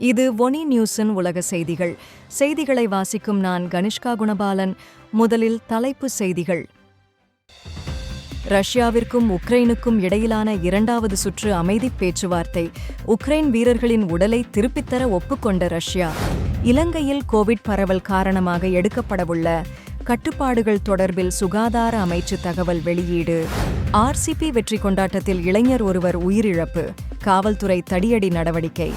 இது ஒனி நியூஸின் உலக செய்திகள். செய்திகளை வாசிக்கும் நான் கனிஷ்கா குணபாலன். முதலில் தலைப்பு செய்திகள். ரஷ்யாவிற்கும் உக்ரைனுக்கும் இடையிலான இரண்டாவது சுற்று அமைதிப் பேச்சுவார்த்தை. உக்ரைன் வீரர்களின் உடலை திருப்பித்தர ஒப்புக்கொண்ட ரஷ்யா. இலங்கையில் கோவிட் பரவல் காரணமாக எடுக்கப்படவுள்ள கட்டுப்பாடுகள் தொடர்பில் சுகாதார அமைச்சு தகவல் வெளியீடு. ஆர்சிபி வெற்றி கொண்டாட்டத்தில் இளைஞர் ஒருவர் உயிரிழப்பு. காவல்துறை தடியடி நடவடிக்கை.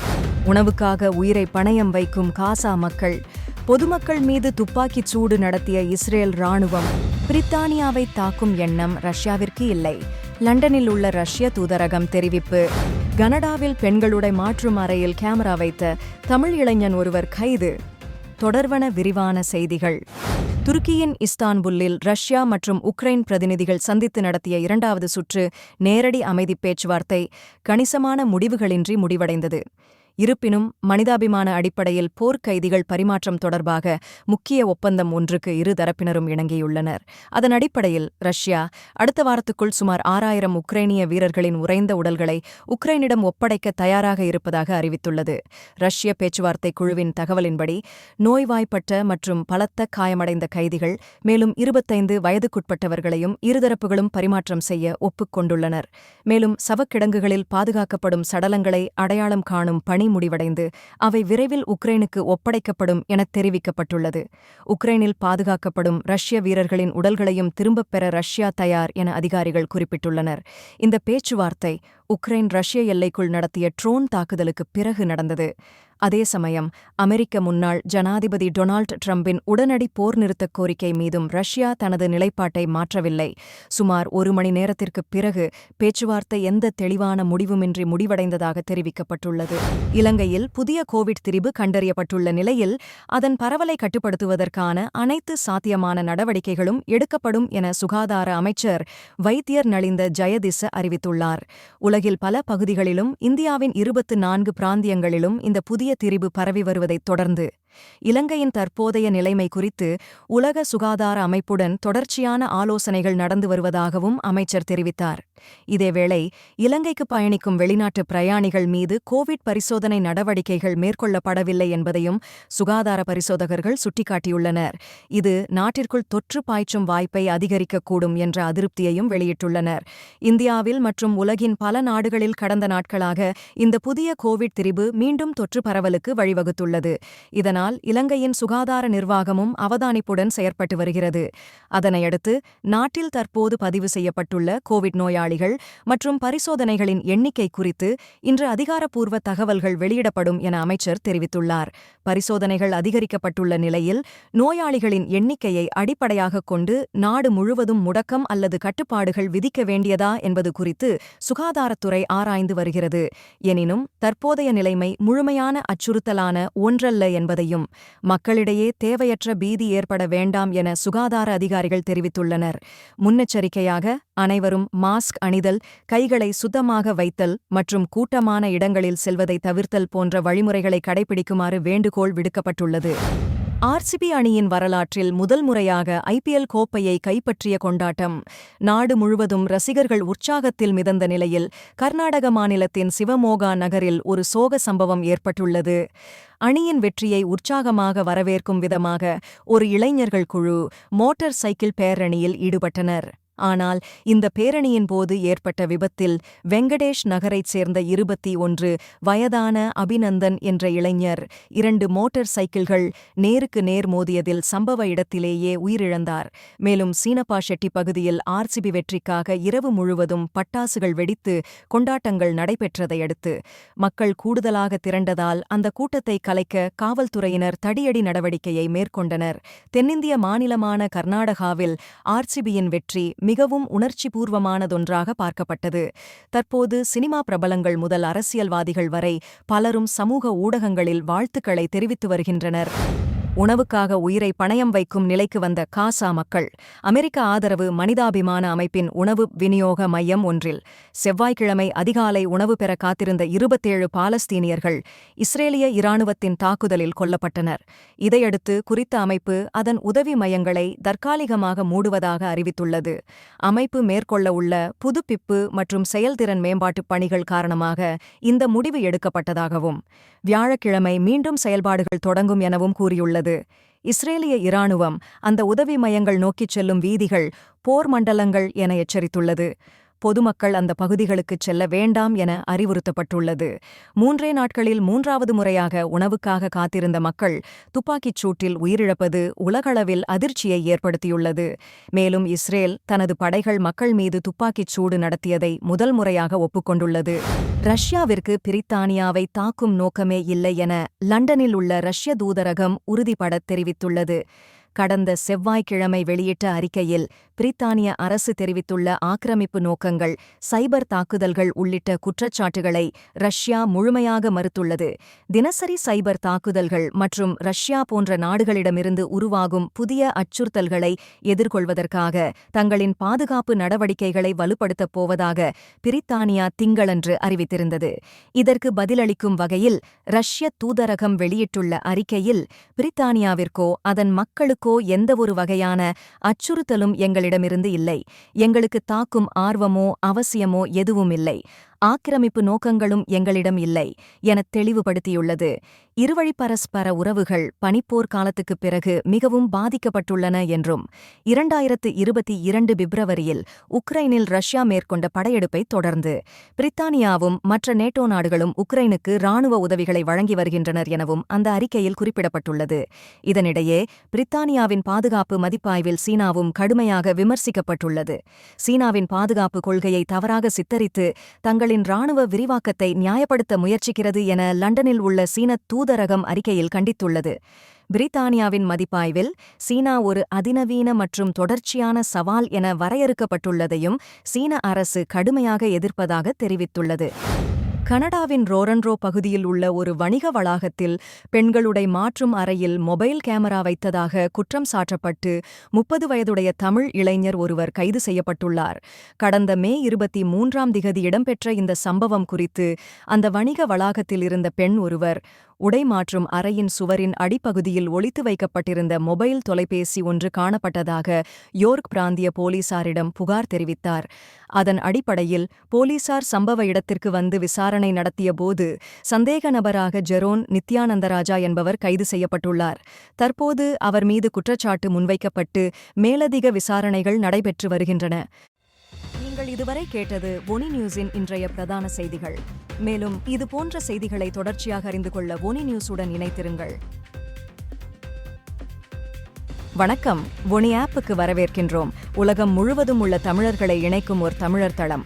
உணவுக்காக உயிரை பணயம் வைக்கும் காசா மக்கள். பொதுமக்கள் மீது துப்பாக்கிச் சூடு நடத்திய இஸ்ரேல் ராணுவம் பிரித்தானியாவை தாக்கும் எண்ணம் ரஷ்யாவிற்கு இல்லை. லண்டனில் உள்ள ரஷ்ய தூதரகம் தெரிவிப்பு. கனடாவில் பெண்களுடைய மாற்றும் அறையில் கேமரா வைத்த தமிழ் இளைஞன் ஒருவர் கைது. தொடர்வன விரிவான செய்திகள். துருக்கியின் இஸ்தான்புல்லில் ரஷ்யா மற்றும் உக்ரைன் பிரதிநிதிகள் சந்தித்து நடத்திய இரண்டாவது சுற்று நேரடி அமைதிப் பேச்சுவார்த்தை கணிசமான முடிவுகளின்றி முடிவடைந்தது. இருப்பினும் மனிதாபிமான அடிப்படையில் போர்க்கைதிகள் பரிமாற்றம் தொடர்பாக முக்கிய ஒப்பந்தம் ஒன்றுக்கு இரு தரப்பினரும் இணங்கியுள்ளனர். அதன் அடிப்படையில் ரஷ்யா அடுத்த வாரத்துக்குள் சுமார் ஆறாயிரம் உக்ரைனிய வீரர்களின் உறைந்த உடல்களை உக்ரைனிடம் ஒப்படைக்க தயாராக இருப்பதாக அறிவித்துள்ளது. ரஷ்ய பேச்சுவார்த்தை குழுவின் தகவலின்படி நோய்வாய்ப்பட்ட மற்றும் பலத்த காயமடைந்த கைதிகள் மேலும் இருபத்தைந்து வயதுக்குட்பட்டவர்களையும் இருதரப்புகளும் பரிமாற்றம் செய்ய ஒப்புக்கொண்டுள்ளனர் மேலும் சவக்கிடங்குகளில் பாதுகாக்கப்படும் சடலங்களை அடையாளம் காணும் பணி முடிவடைந்து அவை விரைவில் உக்ரைனுக்கு ஒப்படைக்கப்படும் என தெரிவிக்கப்பட்டுள்ளது. உக்ரைனில் பாதுகாக்கப்படும் ரஷ்ய வீரர்களின் உடல்களையும் திரும்பப் பெற ரஷ்யா தயார் என அதிகாரிகள் குறிப்பிட்டுள்ளனர். இந்த பேச்சுவார்த்தை உக்ரைன் ரஷ்ய எல்லைக்குள் நடத்திய ட்ரோன் தாக்குதலுக்கு பிறகு நடந்தது. அதே சமயம் அமெரிக்க முன்னாள் ஜனாதிபதி டொனால்ட் ட்ரம்பின் உடனடி போர் நிறுத்தக் கோரிக்கை மீதும் ரஷ்யா தனது நிலைப்பாட்டை மாற்றவில்லை. சுமார் ஒரு மணி நேரத்திற்குப் பிறகு பேச்சுவார்த்தை எந்த தெளிவான முடிவுமின்றி முடிவடைந்ததாக தெரிவிக்கப்பட்டுள்ளது. இலங்கையில் புதிய கோவிட் திரிபு கண்டறியப்பட்டுள்ள நிலையில் அதன் பரவலை கட்டுப்படுத்துவதற்கான அனைத்து சாத்தியமான நடவடிக்கைகளும் எடுக்கப்படும் என சுகாதார அமைச்சர் வைத்தியர் நளிந்த ஜெயதிச அறிவித்துள்ளார். உலகில் பல பகுதிகளிலும் இந்தியாவின் இருபத்து நான்கு பிராந்தியங்களிலும் இந்த புதிய திரிபு பரவி வருவதைத் தொடர்ந்து இலங்கையின் தற்போதைய நிலைமை குறித்து உலக சுகாதார அமைப்புடன் தொடர்ச்சியான ஆலோசனைகள் நடந்து வருவதாகவும் அமைச்சர் தெரிவித்தார். இதேவேளை இலங்கைக்கு பயணிக்கும் வெளிநாட்டு பிரயாணிகள் மீது கோவிட் பரிசோதனை நடவடிக்கைகள் மேற்கொள்ளப்படவில்லை என்பதையும் சுகாதார பரிசோதகர்கள் சுட்டிக்காட்டியுள்ளனர். இது நாட்டிற்குள் தொற்று பாய்ச்சும் வாய்ப்பை அதிகரிக்கக்கூடும் என்ற அதிருப்தியையும் வெளியிட்டுள்ளனர். இந்தியாவில் மற்றும் உலகின் பல நாடுகளில் கடந்த நாட்களாக இந்த புதிய கோவிட் திரிபு மீண்டும் தொற்று பரவலுக்கு வழிவகுத்துள்ளது. இதனால் இலங்கையின் சுகாதார நிர்வாகமும் அவதானிப்புடன் செயற்பட்டு வருகிறது. அதனையடுத்து நாட்டில் தற்போது பதிவு செய்யப்பட்டுள்ள கோவிட் நோயாளிகள் மற்றும் பரிசோதனைகளின் எண்ணிக்கை குறித்து இன்று அதிகாரப்பூர்வ தகவல்கள் வெளியிடப்படும் என அமைச்சர் தெரிவித்துள்ளார். பரிசோதனைகள் அதிகரிக்கப்பட்டுள்ள நிலையில் நோயாளிகளின் எண்ணிக்கையை அடிப்படையாகக் கொண்டு நாடு முழுவதும் முடக்கம் அல்லது கட்டுப்பாடுகள் விதிக்க வேண்டியதா என்பது குறித்து சுகாதாரத்துறை ஆராய்ந்து வருகிறது. எனினும் தற்போதைய நிலைமை முழுமையான அச்சுறுத்தலான ஒன்றல்ல என்பதையும் மக்களிடையே தேவையற்ற பீதி ஏற்பட வேண்டாம் என சுகாதார அதிகாரிகள் தெரிவித்துள்ளனர். முன்னெச்சரிக்கையாக அனைவரும் மாஸ்க் அணிதல் கைகளை சுத்தமாக வைத்தல் மற்றும் கூட்டமான இடங்களில் செல்வதை தவிர்த்தல் போன்ற வழிமுறைகளை கடைபிடிக்குமாறு வேண்டுகோள் விடுக்கப்பட்டுள்ளது. ஆர்சிபி அணியின் வரலாற்றில் முதல் முறையாக ஐபிஎல் கோப்பையை கைப்பற்றிய கொண்டாட்டம். நாடு முழுவதும் ரசிகர்கள் உற்சாகத்தில் மிதந்த நிலையில் கர்நாடக மாநிலத்தின் சிவமோகா நகரில் ஒரு சோக சம்பவம் ஏற்பட்டுள்ளது. அணியின் வெற்றியை உற்சாகமாக வரவேற்கும் விதமாக ஒரு இளைஞர்கள் குழு மோட்டார் சைக்கிள் பேரணியில் ஈடுபட்டனர். ஆனால் இந்த பேரணியின் போது ஏற்பட்ட விபத்தில் வெங்கடேஷ் நகரைச் சேர்ந்த இருபத்தி ஒன்று வயதான அபிநந்தன் என்ற இளைஞர் இரண்டு மோட்டார் சைக்கிள்கள் நேருக்கு நேர் மோதியதில் சம்பவ இடத்திலேயே உயிரிழந்தார். மேலும் சீனப்பா ஷெட்டி பகுதியில் ஆர்சிபி வெற்றிக்காக இரவு முழுவதும் பட்டாசுகள் வெடித்து கொண்டாட்டங்கள் நடைபெற்றதை அடுத்து மக்கள் கூடுதலாக திரண்டதால் அந்த கூட்டத்தை கலைக்க காவல்துறையினர் தடியடி நடவடிக்கையை மேற்கொண்டனர். தென்னிந்திய மாநிலமான கர்நாடகாவில் ஆர்சிபியின் வெற்றி மிகவும் உணர்ச்சிபூர்வமானதொன்றாக பார்க்கப்பட்டது. தற்போது சினிமா பிரபலங்கள் முதல் அரசியல்வாதிகள் வரை பலரும் சமூக ஊடகங்களில் வாழ்த்துக்களை தெரிவித்து வருகின்றனர். உணவுக்காக உயிரை பணயம் வைக்கும் நிலைக்கு வந்த காசா மக்கள் அமெரிக்க ஆதரவு மனிதாபிமான அமைப்பின் உணவு விநியோக மையம் ஒன்றில் செவ்வாய்க்கிழமை அதிகாலை உணவு பெற காத்திருந்த இருபத்தேழு பாலஸ்தீனியர்கள் இஸ்ரேலிய இராணுவத்தின் தாக்குதலில் கொல்லப்பட்டனர். இதையடுத்து குறித்த அமைப்பு அதன் உதவி மையங்களை தற்காலிகமாக மூடுவதாக அறிவித்துள்ளது. அமைப்பு மேற்கொள்ள உள்ள புதுப்பிப்பு மற்றும் செயல்திறன் மேம்பாட்டுப் பணிகள் காரணமாக இந்த முடிவு எடுக்கப்பட்டதாகவும் வியாழக்கிழமை மீண்டும் செயல்பாடுகள் தொடங்கும் எனவும் கூறியுள்ளது. இஸ்ரேலிய இராணுவம் அந்த உதவி மையங்கள் நோக்கிச் செல்லும் வீதிகள் போர் மண்டலங்கள் என எச்சரித்துள்ளது. பொதுமக்கள் அந்த பகுதிகளுக்குச் செல்ல வேண்டாம் என அறிவுறுத்தப்பட்டுள்ளது. மூன்றே நாட்களில் மூன்றாவது முறையாக உணவுக்காக காத்திருந்த மக்கள் துப்பாக்கிச் சூட்டில் உயிரிழப்பது உலகளவில் அதிர்ச்சியை ஏற்படுத்தியுள்ளது. மேலும் இஸ்ரேல் தனது படைகள் மக்கள் மீது துப்பாக்கிச் சூடு நடத்தியதை முதல் முறையாக ஒப்புக்கொண்டுள்ளது. ரஷ்யாவிற்கு பிரித்தானியாவை தாக்கும் நோக்கமே இல்லை என லண்டனில் உள்ள ரஷ்ய தூதரகம் உறுதிபடத் தெரிவித்துள்ளது. கடந்த செவ்வாய்க்கிழமை வெளியிட்ட அறிக்கையில் பிரித்தானிய அரசு தெரிவித்துள்ள ஆக்கிரமிப்பு நோக்கங்கள் சைபர் தாக்குதல்கள் உள்ளிட்ட குற்றச்சாட்டுகளை ரஷ்யா முழுமையாக மறுத்துள்ளது. தினசரி சைபர் தாக்குதல்கள் மற்றும் ரஷ்யா போன்ற நாடுகளிடமிருந்து உருவாகும் புதிய அச்சுறுத்தல்களை எதிர்கொள்வதற்காக தங்களின் பாதுகாப்பு நடவடிக்கைகளை வலுப்படுத்தப் போவதாக பிரித்தானியா திங்களன்று அறிவித்திருந்தது. இதற்கு பதிலளிக்கும் வகையில் ரஷ்ய தூதரகம் வெளியிட்டுள்ள அறிக்கையில் பிரித்தானியாவிற்கோ அதன் மக்களுக்கு எந்தவொரு வகையான அச்சுறுத்தலும் எங்களிடமிருந்து இல்லை. எங்களுக்கு தாக்கும் ஆர்வமோ அவசியமோ எதுவும் இல்லை ஆக்கிரமிப்பு நோக்கங்களும் எங்களிடம் இல்லை எனத் தெளிவுபடுத்தியுள்ளது. இருவழி பரஸ்பர உறவுகள் பனிப்போர் காலத்துக்குப் பிறகு மிகவும் பாதிக்கப்பட்டுள்ளன என்றும் இரண்டாயிரத்து இருபத்தி இரண்டு பிப்ரவரியில் உக்ரைனில் ரஷ்யா மேற்கொண்ட படையெடுப்பை தொடர்ந்து பிரித்தானியாவும் மற்ற நேட்டோ நாடுகளும் உக்ரைனுக்கு ராணுவ உதவிகளை வழங்கி வருகின்றனர் எனவும் அந்த அறிக்கையில் குறிப்பிடப்பட்டுள்ளது. இதனிடையே பிரித்தானியாவின் பாதுகாப்பு மதிப்பாய்வில் சீனாவும் கடுமையாக விமர்சிக்கப்பட்டுள்ளது. சீனாவின் பாதுகாப்பு கொள்கையை தவறாக சித்தரித்து தங்களின் ராணுவ விரிவாக்கத்தை நியாயப்படுத்த முயற்சிக்கிறது என லண்டனில் உள்ள சீன தூதரகம் அறிக்கையில் கண்டித்துள்ளது. பிரித்தானியாவின் மதிப்பாய்வில் சீனா ஒரு அதிநவீன மற்றும் தொடர்ச்சியான சவால் என வரையறுக்கப்பட்டுள்ளதையும் சீன அரசு கடுமையாக எதிர்ப்பதாக தெரிவித்துள்ளது. கனடாவின் ரோரன்ரோ பகுதியில் உள்ள ஒரு வணிக வளாகத்தில் பெண்களுடைய மாற்றும் அறையில் மொபைல் கேமரா வைத்ததாக குற்றம் சாட்டப்பட்டு முப்பது வயதுடைய தமிழ் இளைஞர் ஒருவர் கைது செய்யப்பட்டுள்ளார். கடந்த மே இருபத்தி மூன்றாம் திகதி இடம்பெற்ற இந்த சம்பவம் குறித்து அந்த வணிக வளாகத்தில் இருந்த பெண் ஒருவர் உடை மாற்றும் அறையின் சுவரின் அடிப்பகுதியில் ஒழித்து வைக்கப்பட்டிருந்த மொபைல் தொலைபேசி ஒன்று காணப்பட்டதாக யோர்க் பிராந்திய போலீசாரிடம் புகார் தெரிவித்தார். அதன் அடிப்படையில் போலீசார் சம்பவ இடத்திற்கு வந்து விசாரணை விசாரணை நடத்தியபோது சந்தேக நபராக ஜெரோன் நித்யானந்தராஜா என்பவர் கைது செய்யப்பட்டுள்ளார். தற்போது அவர் மீது குற்றச்சாட்டு முன்வைக்கப்பட்டு மேலதிக விசாரணைகள் நடைபெற்று வருகின்றன. நீங்கள் இதுவரை கேட்டது ஒனி நியூஸின் இன்றைய பிரதான செய்திகள். மேலும் இது போன்ற செய்திகளை தொடர்ச்சியாக அறிந்து கொள்ள ஒனி நியூஸுடன் இணைத்திருங்கள் வணக்கம். ஒனி ஆப்புக்கு வரவேற்கின்றோம். உலகம் முழுவதும் உள்ள தமிழர்களை இணைக்கும் ஒரு தமிழர் தளம்.